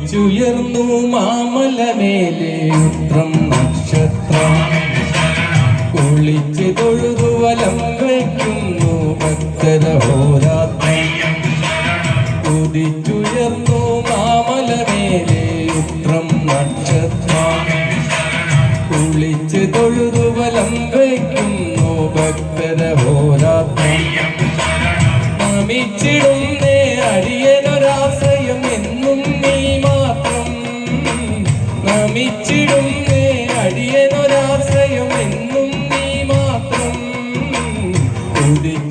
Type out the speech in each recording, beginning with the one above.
ഉദിച്ചുയർന്നു മാമലമേലെ ഉത്രം നക്ഷത്രം. കുളിച്ച് തൊഴുതു വലം വയ്ക്കുന്നു ഭക്തര ഭക്തരഹോരാത്രം ഉദിച്ചുയർന്നു മാമലമേലെ ഉത്രം നക്ഷത്രം. കുളിച്ച് തൊഴുതു വലം വയ്ക്കുന്നു ഭക്തര ഭക്തരഹോരാത്രം നമിച്ചിടുന്നേ അടിയനൊരാശ്രയം ഉദിച്ചുയർന്നു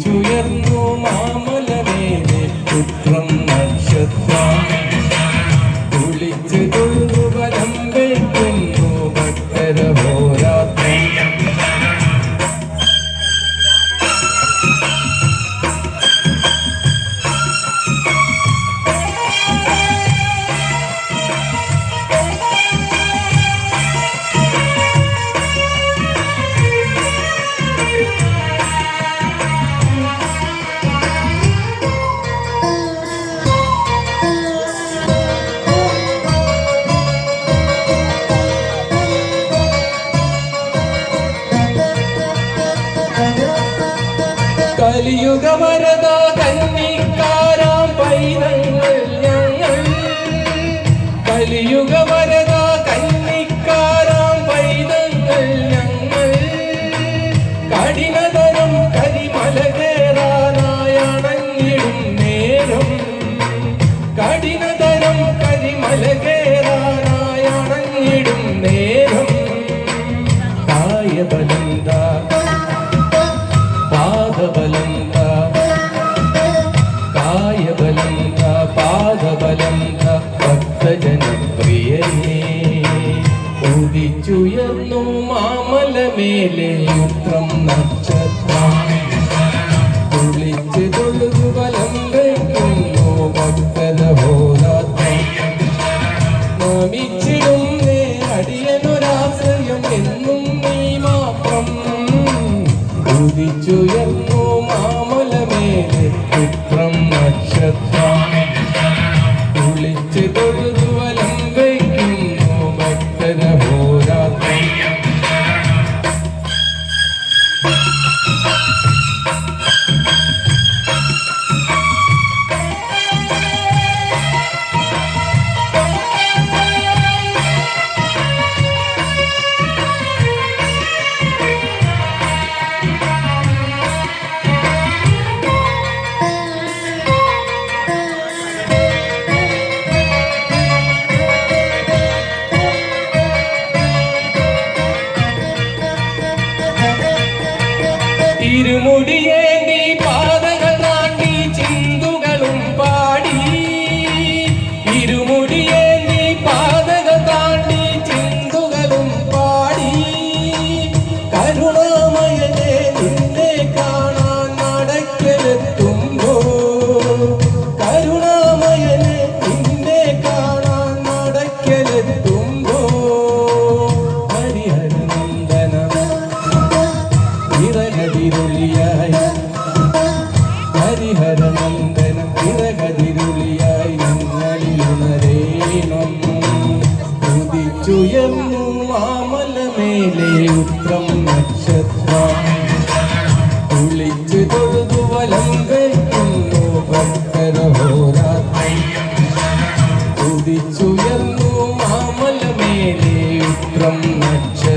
കലിയുഗ വരദ കന്നിക്കാരാം പൈതങ്ങൾ ഞങ്ങൾ. കലിയുഗ പാദബലന്ത ഭക്തജനപ്രിയനേ ഉദിച്ചുയർന്നു മാമലമേലെ ഉത്രം നക്ഷത്രം കുളിച്ച് തൊഴുതു ബലം വയ്ക്കുന്നു ഭക്തരഹോരാത്രം നമിച്ചിടുന്നേ അടിയനൊരാശ്രയം എന്നും നീ മാത്രം. ഉദിച്ചുയർന്നു ഞങ്ങളിലുണരേണം ഉദിച്ചുയർന്നു മാമലമേലെ ഉത്രം നക്ഷത്രം. കുളിച്ചു തൊഴുതു വലം വയ്ക്കുന്നു ഭക്തരഹോരാത്രം ഉദിച്ചുയർന്നു മാമലമേലെ ഉത്രം നക്ഷത്രം